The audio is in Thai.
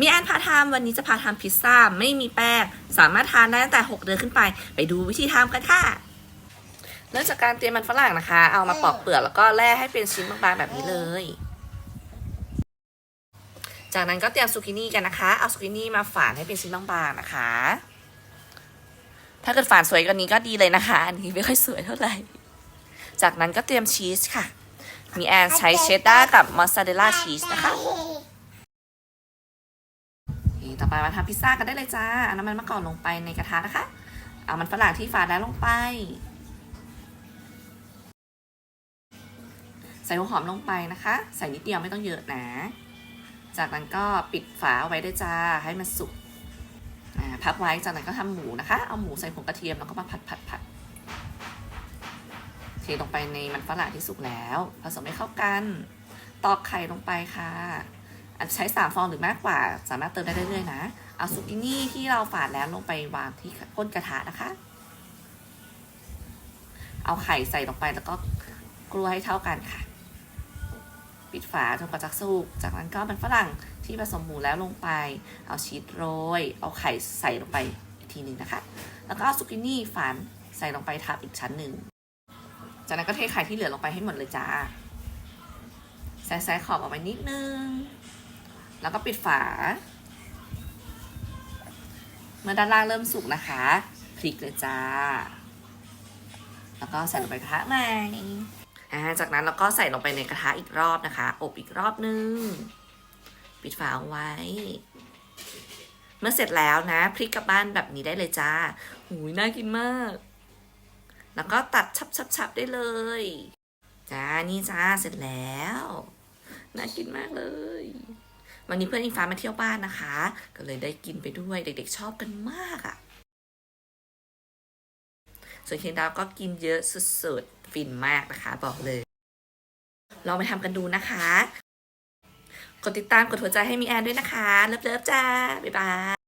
มีแอนพาทำวันนี้จะพาทำพิซซ่าไม่มีแป้งสามารถทานได้ตั้งแต่ 6 เดือนขึ้นไป ไปดูวิธีทำกันค่ะ เริ่มจากการเตรียมมันฝรั่งนะคะ เอามาปอกเปลือกแล้วก็แล่ให้เป็นชิ้นบางๆแบบนี้เลย จากนั้นก็เตรียมซูกินี่กันนะคะ เอาซูกินี่มาฝานให้เป็นชิ้นบางๆนะคะ ถ้าเกิดฝานสวยกว่านี้ก็ดีเลยนะคะ อันนี้ไม่ค่อยสวยเท่าไหร่ จากนั้นก็เตรียมชีสค่ะ มีแอนใช้เชดดาร์กับมอสซาเรลล่าชีสนะคะ นี่ต่อไปมาทำพิซซ่ากันได้เลยจ้าเอาน้ำมันมะกอกลงไปในกระทะนะคะ เอามันฝรั่งที่ฝานแล้วลงไป ใส่หัวหอมลงไปนะคะ ใส่นิดเดียวไม่ต้องเยอะนะ จากนั้นก็ปิดฝาไว้ได้จ้าให้มันสุกพักไว้จากนั้นก็ทำหมูนะคะ เอาหมูใส่ผงกระเทียมแล้วก็มาผัดผัดผัดเทลงไปในมันฝรั่งที่สุกแล้ว ผสมให้เข้ากัน ตอกไข่ลงไปค่ะ อาจจะใช้สามฟองหรือมากกว่า สามารถเติมได้เรื่อยๆนะ เอาซุกินี่ที่เราฝานแล้วลงไปวางที่ก้นกระทะนะคะ เอาไข่ใส่ลงไปแล้วก็กลัวให้เท่ากันค่ะ ปิดฝาจนกว่าจะสุก จากนั้นก็มันฝรั่งที่ผสมหมูแล้วลงไป เอาชีสโรย เอาไข่ใส่ลงไปอีกทีหนึ่งนะคะ แล้วก็เอาซุกินี่ฝานใส่ลงไปทับอีกชั้นหนึ่ง จากนั้นก็เทไข่ที่เหลือลงไปให้หมดเลยจ้าแซะๆขอบออกไปนิดนึง แล้วก็ปิดฝา เมื่อด้านล่างเริ่มสุกนะคะพลิกเลยจ้า แล้วก็ใส่ลงไปกระทะใหม่จากนั้นเราก็ใส่ลงไปในกระทะอีกรอบนะคะ อบอีกรอบนึง ปิดฝาเอาไว้ เมื่อเสร็จแล้วนะพลิกกลับบ้านแบบนี้ได้เลยจ้าหูยน่ากินมาก แล้วก็ตัดชับๆได้เลยจ้านี่จ้าเสร็จแล้ว น่ากินมากเลย วันนี้เพื่อนอิงฟ้ามาเที่ยวบ้านนะคะ ก็เลยได้กินไปด้วยเด็ก ๆ ชอบกันมากอะ่ะ ส่วนเคนดาวก็กินเยอะสุดๆฟินมากนะคะ บอกเลย ลองไปทำกันดูนะคะ กดติดตามกดหัวใจให้มีแอนด้วยนะคะ เลิฟๆจ้า บ๊ายบาย